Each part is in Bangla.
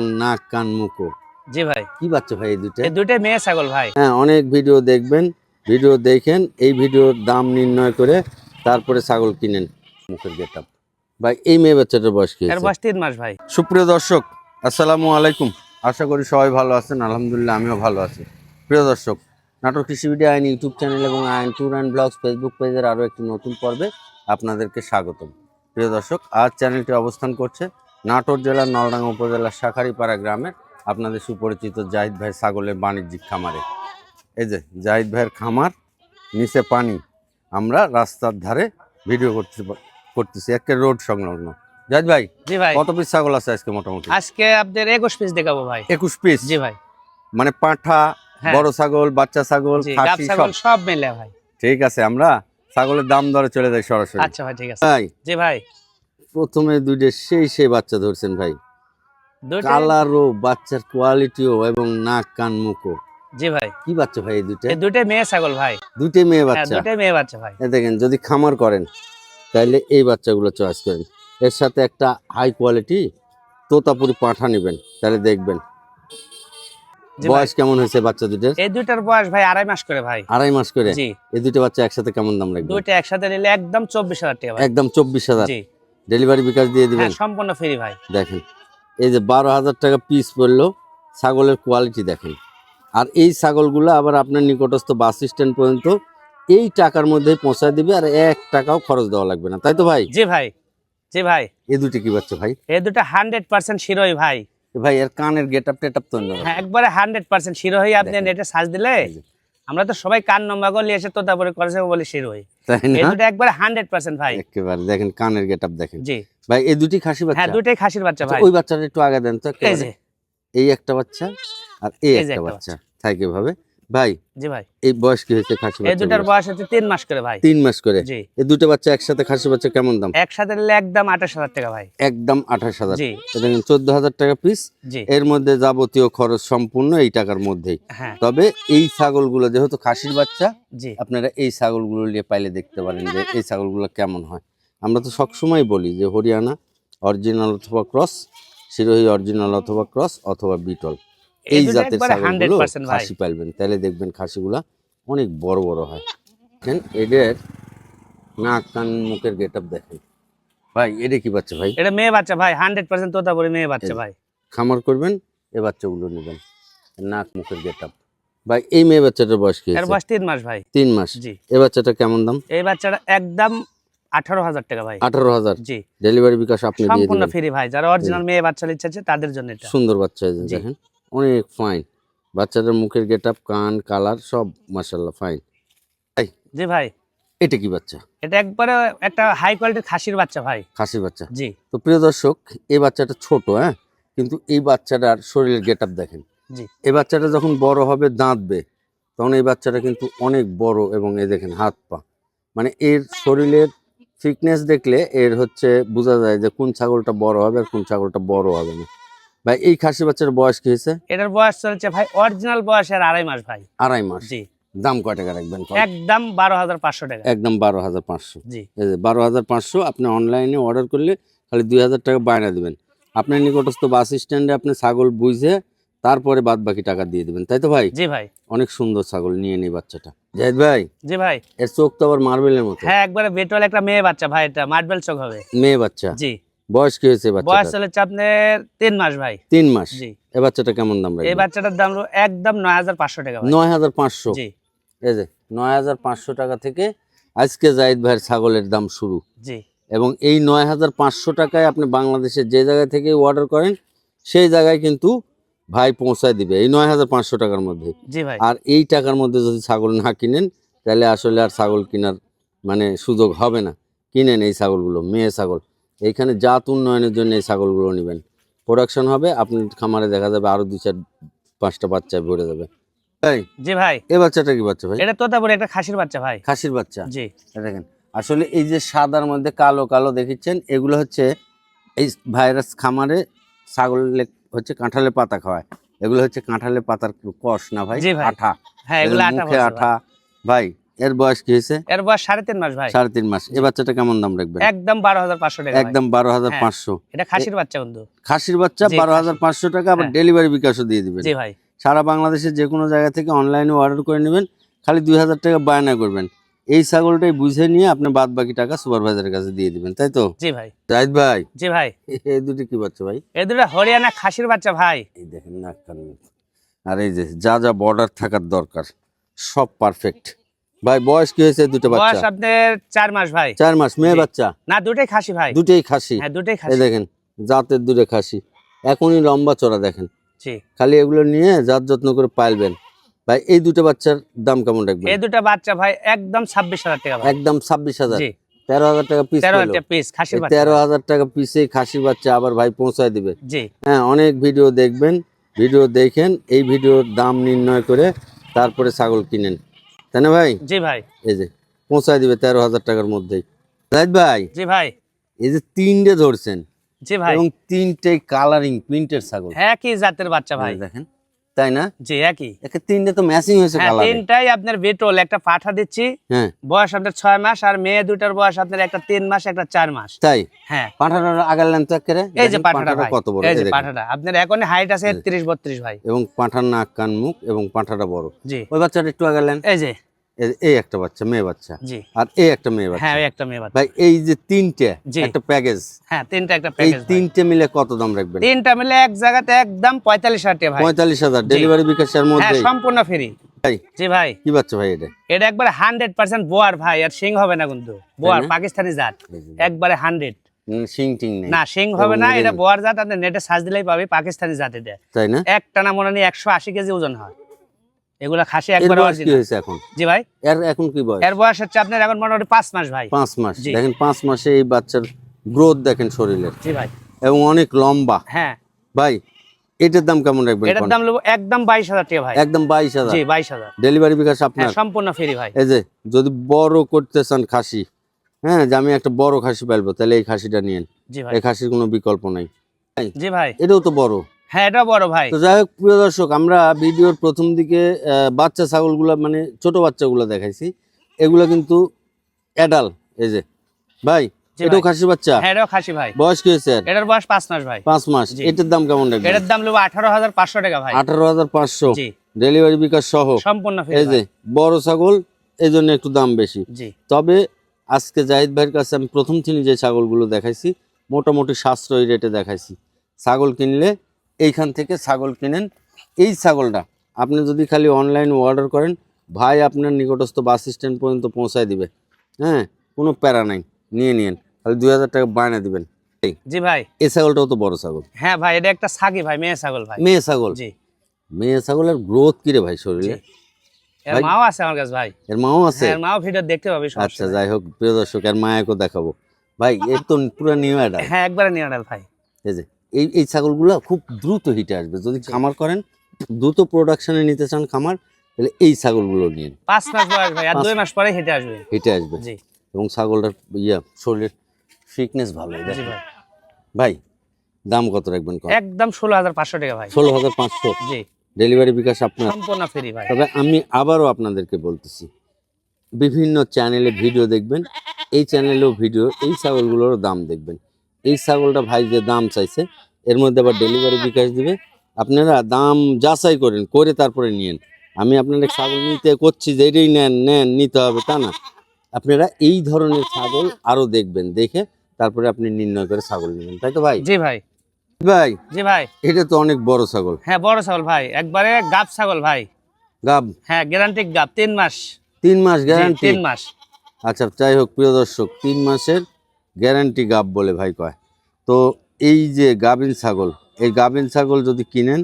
এবং নাক কান মুখো। জি ভাই। কি বাচ্চা ভাই এই দুটো এই দুইটাই মেয়ে ছাগল ভাই। হ্যাঁ অনেক ভিডিও দেখবেন। ভিডিও দেখেন এই ভিডিওর দাম নির্ণয় করে তারপরে ছাগল কিনেন মুখের গেট ভাই এই মেয়ে বাচ্চাটার বয়স কি এর বয়স তিন মাস ভাই। সুপ্রিয় দর্শক আসসালামু আলাইকুম। আশা করি সবাই ভালো আছেন। আলহামদুলিল্লাহ আমিও ভালো আছি। প্রিয় দর্শক নাটক কৃষি ভিডিও আইন ইউটিউব চ্যানেল এবং আইন ট্যুর অ্যান্ড ব্লগস ফেসবুক পেজের আরও একটি নতুন পর্বে আপনাদেরকে স্বাগতম। প্রিয় দর্শক আজ চ্যানেলটি অবস্থান করছে নাটোর জেলার নলডাঙ্গা উপজেলার শাখারিপাড়া গ্রামের আপনাদের সুপরিচিত জাহিদ ভাই ছাগলের বাণিজ্যিক খামারে। এই যে জাহিদ ভাইয়ের খামার নিচে পানি। আমরা রাস্তার ধারে ভিডিও করতে করতেছি একে রোড সংলগ্ন। জাহিদ ভাই জি ভাই। কত পিস ছাগল আছে আজকে মোটামুটি? আজকে আপনাদের একুশ পিস দেখাবো ভাই। একুশ পিস জি ভাই। মানে পাঁঠা হ্যাঁ। বড় ছাগল বাচ্চা ছাগল খাসি ছাগল সব। সব মিলে ভাই। ঠিক আছে আমরা ছাগলের দাম দরে চলে যাই সরাসরি। আচ্ছা ভাই ঠিক আছে। ভাই। জি ভাই। প্রথমে দুইটা সেই সেই বাচ্চা ধরছেন ভাই। কালারও বাচ্চার কোয়ালিটিও এবং নাক কান মুখও। জি ভাই। কি বাচ্চা ভাই দুইটা? মেয়ে ছাগল ভাই। মেয়ে হ্যাঁ বাচ্চা। মেয়ে বাচ্চা ভাই। দেখেন যদি খামার করেন তাহলে এই বাচ্চাগুলো চয়েস করেন। এর সাথে একটা হাই কোয়ালিটি তোতাপুরি পাঁঠা নেবেন তাহলে দেখবেন। বয়স কেমন হয়েছে বাচ্চা দুটোর এই দুইটার বয়স ভাই আড়াই মাস করে ভাই। আড়াই মাস করে? এই দুটো বাচ্চা একসাথে কেমন দাম লাগবে দুইটা একসাথে নিলে একদম চব্বিশ হাজার টাকা একদম চব্বিশ হাজার। ডেলিভারি বিকাশ দিয়ে দিবেন। হ্যাঁ সম্পূর্ণ ফ্রি ভাই। দেখেন এই যে বারো হাজার টাকা পিস পড়ল ছাগলের কোয়ালিটি দেখেন। আর এই ছাগলগুলো আবার আপনার নিকটস্থ বাস স্ট্যান্ড পর্যন্ত এই টাকার মধ্যে পৌঁছায় দিবে আর এক টাকাও খরচ দেওয়া লাগবে না। তাই তো ভাই? জি ভাই জি ভাই। এই দুটি কি বাচ্চা ভাই? এই দুটো হান্ড্রেড পার্সেন্ট শিরোই ভাই। ভাই এর কানের গেট আপ টেট আপ তো। হ্যাঁ একবারে হান্ড্রেড পার্সেন্ট শিরোই আপনি। নেটে সার্চ দিলে আমরা তো সবাই কান নম্বর করলে এসে তো তারপরে করে বলি শিরোই তাই এই না দুটো একবার হান্ড্রেড পার্সেন্ট ভাই। একেবারে দেখেন কানের গেট আপ দেখেন। জি। ভাই এই দুটি খাসি বাচ্চা? হ্যাঁ দুটাই খাসির বাচ্চা আচ্ছা, ভাই। ওই বাচ্চাটা একটু আগে দেন তো এই যে। এই একটা বাচ্চা আর এই একটা বাচ্চা। থাকে ভাবে। ভাই জি ভাই। এই বয়স কি হয়েছে খাসি এই দুটার বয়স? হচ্ছে তিন মাস করে ভাই। তিন মাস করে? জি। এই দুটো বাচ্চা একসাথে খাসি বাচ্চা কেমন দাম? একসাথে নিলে একদম আঠাশ হাজার টাকা ভাই। একদম আঠাশ হাজার। জি। চোদ্দ হাজার টাকা পিস জি। এর মধ্যে যাবতীয় খরচ সম্পূর্ণ এই টাকার মধ্যেই। হ্যাঁ। তবে এই ছাগলগুলো যেহেতু খাসির বাচ্চা জি। আপনারা এই ছাগলগুলো নিয়ে পাইলে দেখতে পারেন যে এই ছাগলগুলো কেমন হয়। আমরা তো সবসময় বলি যে হরিয়ানা অরিজিনাল অথবা ক্রস সিরোহি অরিজিনাল অথবা ক্রস অথবা বিটল। এই জাতের ছাগলগুলো খাসি পাইবেন তাহলে দেখবেন খাসিগুলা অনেক বড় বড় হয়। দেখেন এদের নাক কান মুখের গেট আপ দেখেন। ভাই এটা কি বাচ্চা ভাই? এটা মেয়ে বাচ্চা ভাই হান্ড্রেড পার্সেন্ট তোতাপুরি মেয়ে বাচ্চা ভাই। খামার করবেন এই বাচ্চাগুলো নেবেন। নাক মুখের গেট আপ ভাই এই মেয়ে বাচ্চাটার বয়স কি এর? বয়স তিন মাস ভাই। তিন মাস। জি। এই বাচ্চাটা কেমন দাম? এই বাচ্চাটা একদম আঠারো হাজার টাকা ভাই। আঠারো হাজার? জি। ডেলিভারি বিকাশ আপনি সম্পূর্ণ ফ্রি ভাই। যারা অরিজিনাল মেয়ে বাচ্চা নিচ্ছে আছে তাদের জন্য সুন্দর বাচ্চা। দেখেন। অনেক ফাইন বাচ্চাটার মুখের গেট আপ কান কালার সব মাসাল্লাহ ফাইন জি ভাই। এটা কি বাচ্চা? এটা একবারে একটা হাই কোয়ালিটির খাসির বাচ্চা ভাই। খাসির বাচ্চা? জি। তো প্রিয় দর্শক এই বাচ্চাটা ছোট হ্যাঁ? কিন্তু এই বাচ্চাটার শরীরের গেট আপ দেখেন। জি। এই বাচ্চাটা যখন বড় হবে দাঁতবে তখন এই বাচ্চাটা কিন্তু অনেক বড় এবং এই দেখেন হাত পা। মানে এর শরীরের ফিটনেস দেখলে এর হচ্ছে বোঝা যায় যে কোন ছাগলটা বড় হবে আর কোন ছাগলটা বড় হবে না। ভাই এই খাসি বাচ্চার বয়স কি হয়েছে? এটার বয়স চলছে ভাই অরিজিনাল বয়স আর আড়াই মাস ভাই। আড়াই মাস? জি। দাম কয় টাকা রাখবেন একদম বারো হাজার পাঁচশো টাকা। একদম বারো হাজার পাঁচশো। জি। বারো হাজার পাঁচশো আপনি অনলাইনে অর্ডার করলে খালি দুই হাজার টাকা বায়না দিবেন। আপনার নিকটস্থ বাস স্ট্যান্ডে আপনি ছাগল বুঝে তারপরে বাদ বাকি টাকা দিয়ে দিবেন তাই তো ভাই? জি ভাই। অনেক সুন্দর ছাগল নিয়ে নেই বাচ্চাটা। জাহিদ ভাই? জি ভাই। এর চোখ তো আবার মার্বেলের মতো। হ্যাঁ একবারে বেটল একটা মেয়ে বাচ্চা ভাই এটা মার্বেল চোখ হবে। মেয়ে বাচ্চা? জি। বয়স কি হয়েছে বয়স চলেছে আপনার তিন মাস ভাই। তিন মাস? জি। এ বাচ্চাটা কেমন দাম এই বাচ্চাটার দাম একদম নয় হাজার পাঁচশো টাকা নয় হাজার পাঁচশো? জি। এই যে নয় হাজার পাঁচশো টাকা থেকে আজকে জাহিদ ভাইয়ের ছাগলের দাম শুরু। জি। এবং এই নয় হাজার পাঁচশো টাকায় আপনি বাংলাদেশের যে জায়গায় থেকে অর্ডার করেন সেই জায়গায় কিন্তু ভাই পৌঁছায় দিবে এই নয় হাজার পাঁচশো টাকার মধ্যে। আর এই টাকার মধ্যে যদি ছাগল না কিনেন তাহলে আসলে আর ছাগল কেনার মানে সুযোগ হবে না। কিনেন এই ছাগলগুলো মেয়ে ছাগল। এইখানে জাত উন্নয়নের জন্য এই ছাগলগুলো নেবেন। প্রোডাকশন হবে আপনার খামারে দেখা যাবে আরও দুই চার পাঁচটা বাচ্চা ভরে যাবে। তাই? জি ভাই। এই বাচ্চাটা কি বাচ্চা ভাই? এটা তোতাপুরি একটা খাসির বাচ্চা ভাই। খাসির বাচ্চা? জি। দেখেন। আসলে এই যে সাদার মধ্যে কালো কালো দেখিচ্ছেন এগুলো হচ্ছে এই ভাইরাস খামারে ছাগল হচ্ছে কাঁঠালের পাতা খাওয়ায়। এগুলো হচ্ছে কাঁঠালের পাতার কষ না ভাই? আঠা। হ্যাঁ এগুলো আঠা ভাই এর বয়স কি হয়েছে? এর বয়স সাড়ে তিন মাস ভাই। সাড়ে তিন মাস। এই বাচ্চাটা কেমন দাম রাখবেন? একদম বারো হাজার পাঁচশো টাকা একদম বারো হাজার হ্যাঁ। পাঁচশো এটা খাসির বাচ্চা বন্ধু। খাসির বাচ্চা বারো হাজার পাঁচশো টাকা আবার হ্যাঁ। ডেলিভারি বিকাশও দিয়ে দিবেন। জি ভাই। সারা বাংলাদেশের যে কোনো জায়গা থেকে অনলাইনে অর্ডার করে নেবেন খালি দুই হাজার টাকা বায়না করবেন। এই ছাগলটাই বুঝে নিয়ে আপনি বাদ বাকি টাকা সুপারভাইজারের কাছে দিয়ে দিবেন তাই তো? জি ভাই। জাহিদ ভাই। জি ভাই। এই দুটি কি বাচ্চা ভাই? এই দুটো হরিয়ানা খাসির বাচ্চা ভাই। এই দেখেন নাক কান। আর এই যে যা যা বর্ডার থাকার দরকার সব পারফেক্ট ভাই বয়স কি হয়েছে এই দুটো বয়স বাচ্চা আপনার চার মাস ভাই। চার মাস মেয়ে বাচ্চা? না দুটোই খাসি ভাই। দুটেই খাসি? হ্যাঁ দুটোই এই খাসি। দেখেন জাতের দুটো খাসি। এখনই লম্বা চড়া দেখেন। জি। খালি এগুলো নিয়ে জাত যত্ন করে পাইলবেন ভাই এই দুটো বাচ্চার দাম কেমন রাখবেন? এই দুটো বাচ্চা ভাই একদম ছাব্বিশ হাজার টাকা ভাই। একদম ছাব্বিশ হাজার। জি। তেরো হাজার টাকা পিস তেরো হাজার পিস খাসি বাচ্চা। তেরো হাজার টাকা পিসে খাসির বাচ্চা আবার ভাই পৌঁছায় দিবে। জি। হ্যাঁ অনেক ভিডিও দেখবেন। ভিডিও দেখেন এই ভিডিওর দাম নির্ণয় করে তারপরে ছাগল কিনেন। তাই না ভাই? জি ভাই। এই যে পৌঁছায় দিবে তেরো হাজার টাকার মধ্যেই। জাহিদ ভাই? জি ভাই। এই যে তিনটে ধরছেন। জি ভাই। এবং তিনটে কালারিং প্রিন্টের ছাগল। একই জাতের বাচ্চা ভাই। দেখেন। তাই না? জি একই। তিনটা তো ম্যাচিং হয়েছে হ্যাঁ তিনটাই আপনার বেটল একটা পাঠা দিচ্ছি। হ্যাঁ। বয়স আপনার ছয় মাস আর মেয়ে দুটার বয়স আপনার একটা তিন মাস একটা চার মাস। তাই? হ্যাঁ। পাঠাটার আগার লেন তো একেবারে? এই যে পাঠাটা কত বড় এই এই যে পাঠাটা। আপনার এখন হাইট আছে এই যে। তিরিশ বত্রিশ ভাই। এবং পাঠার নাক কান মুখ এবং পাঠাটা বড়। জি। ওই বাচ্চাটা একটু আগালেন এই যে। এই একটা বাচ্চা মেয়ে বাচ্চা। আর এই একটা মেয়ে বাচ্চা। হ্যাঁ একটা মেয়ে বাচ্চা। ভাই এই যে তিনটে একটা প্যাকেজ। হ্যাঁ তিনটা একটা প্যাকেজ তিনটে মিলে কত দাম রাখবেন? তিনটা মিলে এক জায়গাতে একদম টাকা ভাই। ডেলিভারি বিকাশের হ্যাঁ সম্পূর্ণ ফ্রি। ভাই জি ভাই। কি বাচ্চা ভাই এটা? এটা একবারে হান্ড্রেড পার্সেন্ট বোয়ার ভাই। আর সিং হবে না কিন্তু। বোয়ার পাকিস্তানি জাত। একবারে হান্ড্রেড। হুম, শিং টিং নেই। না সিং হবে না এটা বোয়ার জাত আপনি নেটে সার্চ দিলেই পাবে পাকিস্তানি জাত এটা। তাই না? এক টানা মনে একশো আশি কেজি ওজন হয়। এগুলা খাসি একবার কি হয়েছে এখন? জি ভাই। এর এখন কি বয়স? এর বয়স হচ্ছে আপনার এখন মোটামুটি পাঁচ মাস ভাই। পাঁচ মাস। দেখেন পাঁচ মাসে এই বাচ্চার গ্রোথ দেখেন শরীরের। জি ভাই। এবং অনেক লম্বা। হ্যাঁ। ভাই এটার দাম কেমন রাখবেন এটার দাম নেব একদম বাইশ হাজার টাকা ভাই। একদম বাইশ হাজার। জি বাইশ হাজার। ডেলিভারি বিকাশ হ্যাঁ আপনার সম্পূর্ণ ফ্রি ভাই। এই যে যদি বড় করতে চান খাসি হ্যাঁ যে আমি একটা বড় খাসি পাইবো তাহলে এই খাসিটা নিয়েন। জি ভাই। এই খাসির কোনো বিকল্প নাই। জি ভাই। এটাও তো বড়। হ্যাঁ এটা বড় ভাই। তো যাই হোক প্রিয় দর্শক আমরা ভিডিওর প্রথম দিকে বাচ্চা ছাগলগুলো মানে ছোট বাচ্চাগুলো দেখাইছি। এগুলো কিন্তু অ্যাডাল এই যে। ভাই এটাও খাসি বাচ্চা? হ্যাঁ এটাও খাসি ভাই। বয়স কি হয়েছে? এটার বয়স পাঁচ মাস ভাই। পাঁচ মাস। এটার দাম কেমন রাখবেন? এটার দাম হাজার পাঁচশো টাকা ভাই। আঠারো হাজার পাঁচশো। জি। ডেলিভারি বিকাশ সহ। সম্পূর্ণ এই যে বড় ছাগল এই জন্য একটু দাম বেশি। জি। তবে আজকে জাহিদ ভাইয়ের কাছে আমি প্রথম তিনি যে ছাগলগুলো দেখাইছি মোটামুটি সাশ্রয়ী রেটে দেখাইছি। ছাগল কিনলে এইখান থেকে ছাগল কিনেন। এই ছাগলটা আপনি যদি খালি অনলাইন অর্ডার করেন ভাই আপনার নিকটস্থ বাস স্ট্যান্ড পর্যন্ত পৌঁছায় দিবে। হ্যাঁ কোনো প্যারা নাই নিয়ে নিন খালি দুই হাজার টাকা বায়না দিবেন। জি ভাই। এই ছাগলটাও তো বড় ছাগল। হ্যাঁ ভাই এটা একটা সাকি ভাই মেয়ে ছাগল ভাই। মেয়ে ছাগল। জি। মেয়ে ছাগলের গ্রোথ কিরে ভাই শরীরে? এর মাও আছে আমার কাছে ভাই। এর মাও আছে? হ্যাঁ এর মাও ভিডিও দেখতে পাবে আচ্ছা যাই হোক প্রিয় দর্শক এর মায়াকেও দেখাবো। ভাই এর তো পুরো নিউ অ্যাডাল হ্যাঁ একবারে আনাল ভাই। এই যে এই এই ছাগলগুলো খুব দ্রুত হিটে আসবে। যদি খামার করেন দ্রুত প্রোডাকশনে নিতে চান খামার তাহলে এই ছাগলগুলো নিন। পাঁচ মাস বয়স ভাই আর দুই মাস পরে হেঁটে আসবে। হিটে আসবে। জি। এবং ছাগলটার ইয়া শরীরের ফিটনেস ভালো জি ভাই। ভাই দাম কত রাখবেন একদম ষোলো হাজার পাঁচশো টাকা ভাই। ষোলো হাজার পাঁচশো? জি। ডেলিভারি বিকাশ আপনার। সম্পূর্ণ ফ্রি ভাই। তবে আমি আবারও আপনাদেরকে বলতেছি বিভিন্ন চ্যানেলে ভিডিও দেখবেন এই চ্যানেলেও ভিডিও এই ছাগলগুলোরও দাম দেখবেন। এই ছাগলটা ভাই যে দাম চাইছে এর মধ্যে আবার ডেলিভারি বিকাশ দিবে। আপনারা দাম যাচাই করেন করে তারপরে নিয়েন। আমি আপনাদের ছাগল নিতে করছি যে এটাই নেন নেন নিতে হবে তা না। আপনারা এই ধরনের ছাগল আরও দেখবেন দেখে তারপরে আপনি নির্ণয় করে ছাগল নেবেন তাই তো ভাই? জি ভাই। ভাই জি ভাই। এটা তো অনেক বড় ছাগল। হ্যাঁ বড় ছাগল ভাই একবারে গাব ছাগল ভাই। গাব? হ্যাঁ গ্যারান্টি গাব তিন মাস। তিন মাস গ্যারান্টি তিন মাস। আচ্ছা যাই হোক প্রিয় দর্শক তিন মাসের গ্যারান্টি গাব বলে ভাই কয়। তো এই যে গাভিন ছাগল এই গাবিন ছাগল যদি কিনেন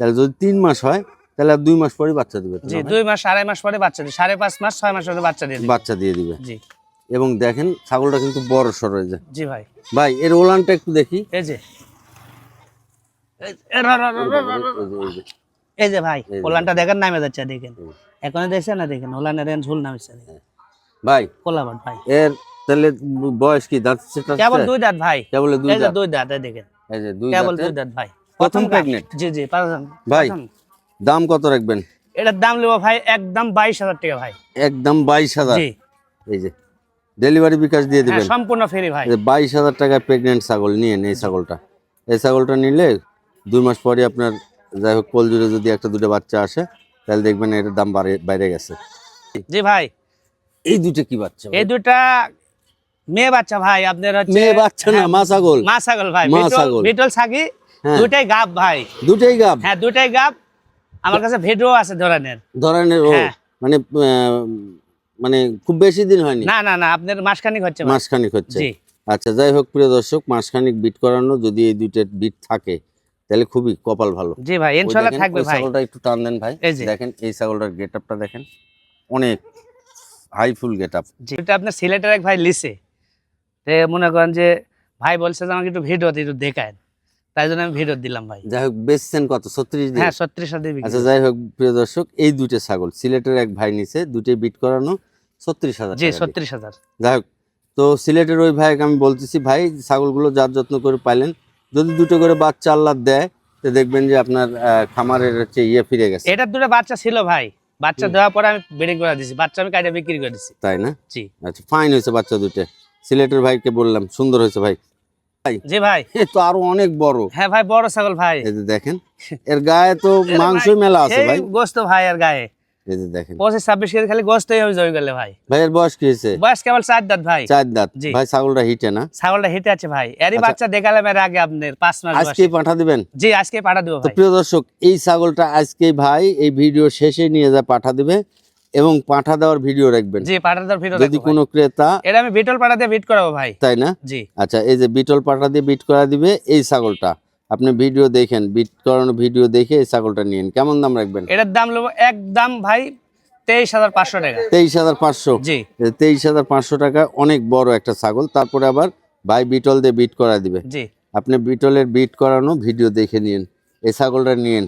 তাহলে যদি তিন মাস হয় তাহলে দুই মাস পরে বাচ্চা দিবে জি দুই মাস আড়াই মাস পরে বাচ্চা দিই সাড়ে পাঁচ মাস ছয় মাস পরে বাচ্চা দিয়ে বাচ্চা দিয়ে দিবে। জি। এবং দেখেন ছাগলটা কিন্তু বড় সর হয়ে যায়। জি ভাই। ভাই এর ওলানটা একটু দেখি। এই যে। এই- যে- ভাই ওলানটা দেখেন নামে যাচ্ছে দেখেন। এখন দেখছেন না দেখেন? ওলানের ঝুল নামেছে। ভাই কোলাবাট ভাই। এর তাহলে বয়স কি দাঁত কেবল দুই দাঁত ভাই। কেবল দুই দাঁত। দুই দাঁত দেখেন। এই যে দুই কেবল দুই দাঁত ভাই। প্রথম গাব। জি জি প্রথম। ভাই। দাম কত রাখবেন? এটার দাম নেব ভাই একদম বাইশ হাজার টাকা ভাই। একদম বাইশ হাজার। জি। এই যে ডেলিভারি বিকাশ দিয়ে হ্যাঁ দিবেন। সম্পূর্ণ ফ্রি ভাই। বাইশ হাজার টাকায় প্রেগনেন্ট ছাগল নিয়ে এই ছাগলটা। এই ছাগলটা নিলে দুই মাস পরে আপনার যাই হোক কোল জুড়ে যদি একটা দুটো বাচ্চা আসে তাহলে দেখবেন এটার দাম বাইরে গেছে। জি ভাই। এই দুটো কি বাচ্চা এই দুটা মেয়ে বাচ্চা ভাই আপনার মেয়ে বাচ্চা না মা ছাগল মা ছাগল ভাই। মা বিটল- ছাগল। বিটল ছাগি হ্যাঁ। দুটাই গাব ভাই। দুটোই গাব? হ্যাঁ দুটাই গাব। আমার কাছে ভিডিও আছে ধরনের। ধরনের ও হ্যাঁ। মানে মানে খুব বেশি দিন হয়নি? না না না আপনার মাসখানিক হচ্ছে মাসখানিক হচ্ছে? জি। আচ্ছা যাই হোক প্রিয় দর্শক মাসখানিক বিট করানো যদি এই দুইটার বিট থাকে তাহলে খুবই কপাল ভালো। জি ভাই দেখেন, থাকবে ভাই। ছাগলটা একটু টান দেন ভাই। দেখেন এই ছাগলটার গেট আপটা দেখেন অনেক হাই ফুল গেট আপ জি। এটা আপনার সিলেটের এক ভাই লিসে। মনে করেন যে ভাই বলছে যে আমাকে একটু ভিডিও একটু দেখায় তাই জন্য আমি ভিডিও দিলাম ভাই। যাই হোক বেচছেন কত? ছত্রিশ হ্যাঁ ছত্রিশ হাজার আচ্ছা যাই হোক প্রিয় দর্শক এই দুইটা ছাগল সিলেটের এক ভাই নিছে দুটোই বিট করানো ছত্রিশ হাজার জি ছত্রিশ হাজার। যাই হোক তো সিলেটের ওই ভাইকে আমি বলতেছি ভাই ছাগলগুলো যার যত্ন করে পাইলেন যদি দুটো করে বাচ্চা আল্লাহ দেয় তো দেখবেন যে আপনার খামারের হচ্ছে ইয়ে ফিরে গেছে। এটার দুটো বাচ্চা ছিল ভাই। বাচ্চা দেওয়ার পরে আমি বেডিং করে দিছি বাচ্চা আমি কাটে বিক্রি করে দিছি। তাই না? জি। আচ্ছা ফাইন হয়েছে বাচ্চা দুটো সিলেটের ভাইকে বললাম সুন্দর হয়েছে ভাই। জি ভাই। এ তো আরও অনেক বড়। হ্যাঁ ভাই বড় ছাগল ভাই। এই যে দেখেন এর গায়ে তো মাংসই মেলা আছে ভাই। গোস্ত ভাই আর গায়ে। এই যে দেখেন। পঁচিশ ছাব্বিশ কেজি খালি গোস্তই হবে জয় গেলে ভাই। ভাইয়ের বয়স কি হয়েছে? বয়স কেবল চার দাঁত ভাই। চার দাঁত। ভাই ছাগলটা হিটে না? ছাগলটা হেঁটে আছে ভাই। এরই আচ্ছা। বাচ্চা দেখালাম এর আগে আপনার পাঁচ মাস আজকে পাঠা দিবেন? জি আজকে পাঠা দিব প্রিয় দর্শক এই ছাগলটা আজকে ভাই এই ভিডিও শেষে নিয়ে যা পাঠা দিবে। এবং পাঠা দেওয়ার ভিডিও রাখবেন। জি পাঠা দেওয়ার ভিডিও যদি কোনো ক্রেতা এটা আমি বিটল পাঠা দিয়ে বিট করাবো ভাই। তাই না? জি। আচ্ছা এই যে বিটল পাঠা দিয়ে বিট করা দিবে এই ছাগলটা। আপনি ভিডিও দেখেন বিট করানো ভিডিও দেখে এই ছাগলটা নিন কেমন দাম রাখবেন? এটার দাম নেব একদম ভাই তেইশ হাজার পাঁচশো টাকা। তেইশ হাজার পাঁচশো। জি। তেইশ হাজার পাঁচশো টাকা অনেক বড় একটা ছাগল তারপরে আবার ভাই বিটল দিয়ে বিট করা দিবে। জি। আপনি বিটলের বিট করানো ভিডিও দেখে নিন এই ছাগলটা নিন